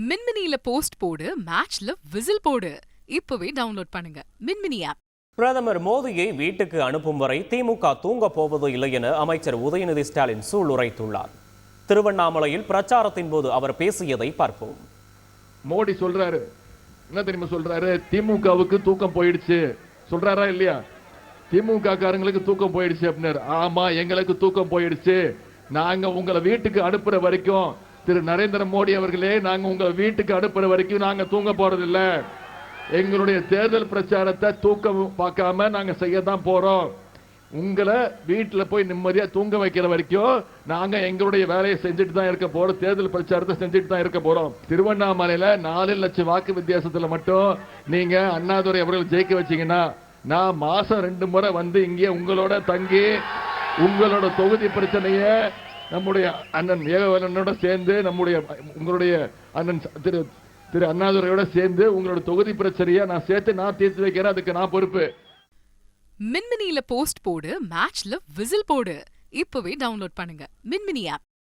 மின்மினியில post போடு மேட்ச்ல whistle போடு. இப்பவே டவுன்லோட் பண்ணுங்க. மின்மினி ஆப். பிரதமர் மோடியை வீட்டுக்கு அனுப்பும் வரை திமுக தூங்கப் போவது இல்லை என அமைச்சர் உதயநிதி ஸ்டாலின் சூளுரைத்துள்ளார். திருவண்ணாமலையில் பிரச்சாரத்தின் போது அவர் பேசியதை பார்ப்போம். மோடி சொல்றாரு. என்ன தெரியுமா சொல்றாரு? திமுகவுக்கு தூக்கம் போயிடுச்சு. சொல்றாரா இல்லையா? திமுக காரங்களுக்கு தூக்கம் போயிடுச்சு அப்படின்னாரு. ஆமா எங்களுக்கு தூக்கம் போயிடுச்சு. நாங்க உங்களை வீட்டுக்கு அனுப்புற வரைக்கும் திரு நரேந்திர மோடி அவர்களே நாங்க உங்கள் வீட்டுக்கு அனுப்புற வரைக்கும் நாங்க தூங்க போறதில்ல. எங்களுடைய தேர்தல் பிரச்சாரத்தை தூக்கம் பார்க்காம நாங்க செய்ய தான் போறோம். உங்களை வீட்டுல போய் நிம்மதியா தூங்க வைக்கிற வரைக்கும் நாங்க எங்களுடைய வேலையை செஞ்சுட்டு தான் இருக்க போறோம். தேர்தல் பிரச்சாரத்தை செஞ்சுட்டு தான் இருக்க போறோம். திருவண்ணாமலையில நாலு லட்சம் வாக்கு வித்தியாசத்துல மட்டும் நீங்க அண்ணாதுரை அவர்கள் ஜெயிக்க வச்சீங்கன்னா நான் மாசம் ரெண்டு முறை வந்து இங்கே உங்களோட தங்கி உங்களோட தொகுதி பிரச்சனையை நம்முடைய அண்ணன் ஏகவரனோட சேர்ந்து நம்முடைய உங்களுடைய அண்ணன் திரு திரு அண்ணாதுரையோட சேர்ந்து உங்களோட தொகுதி பிரச்சனையை நான் சேர்த்து நான் தீர்த்து வைக்கிறேன். அதுக்கு நான் பொறுப்பு. மின்மினியில போஸ்ட் போடு மேட்ச்ல விசில் போடு. இப்பவே டவுன்லோட் பண்ணுங்க. மின்மினி ஆப்